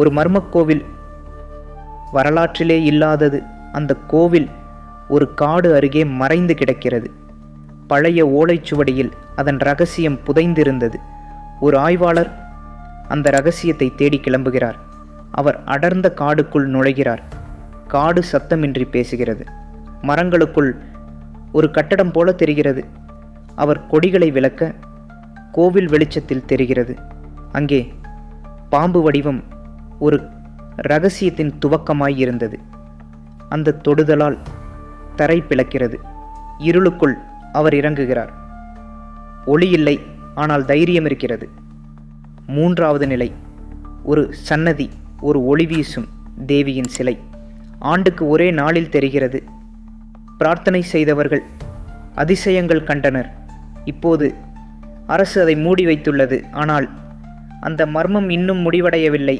ஒரு மர்மக் கோவில் வரலாற்றிலே இல்லாதது. அந்த கோவில் ஒரு காடு அருகே மறைந்து கிடக்கிறது. பழைய ஓலைச்சுவடியில் அதன் ரகசியம் புதைந்திருந்தது. ஒரு ஆய்வாளர் அந்த ரகசியத்தை தேடி கிளம்புகிறார். அவர் அடர்ந்த காடுக்குள் நுழைகிறார். காடு சத்தமின்றி பேசுகிறது. மரங்களுக்குள் ஒரு கட்டடம் போல தெரிகிறது. அவர் கொடிகளை விளக்க கோவில் வெளிச்சத்தில் தெரிகிறது. அங்கே பாம்பு வடிவம் ஒரு ரகசியத்தின் துவக்கமாய் இருந்தது அந்த தொடுதலால் தரை பிளக்கிறது. இருளுக்குள் அவர் இறங்குகிறார். ஒளி இல்லை ஆனால் தைரியம் இருக்கிறது. மூன்றாவது நிலை ஒரு சன்னதி ஒரு ஒளி வீசும் தேவியின் சிலை. ஆண்டுக்கு ஒரே நாளில் தெரிகிறது. பிரார்த்தனை செய்தவர்கள் அதிசயங்கள் கண்டனர். இப்போது அரசு அதை மூடி வைத்துள்ளது. ஆனால் அந்த மர்மம் இன்னும் முடிவடையவில்லை.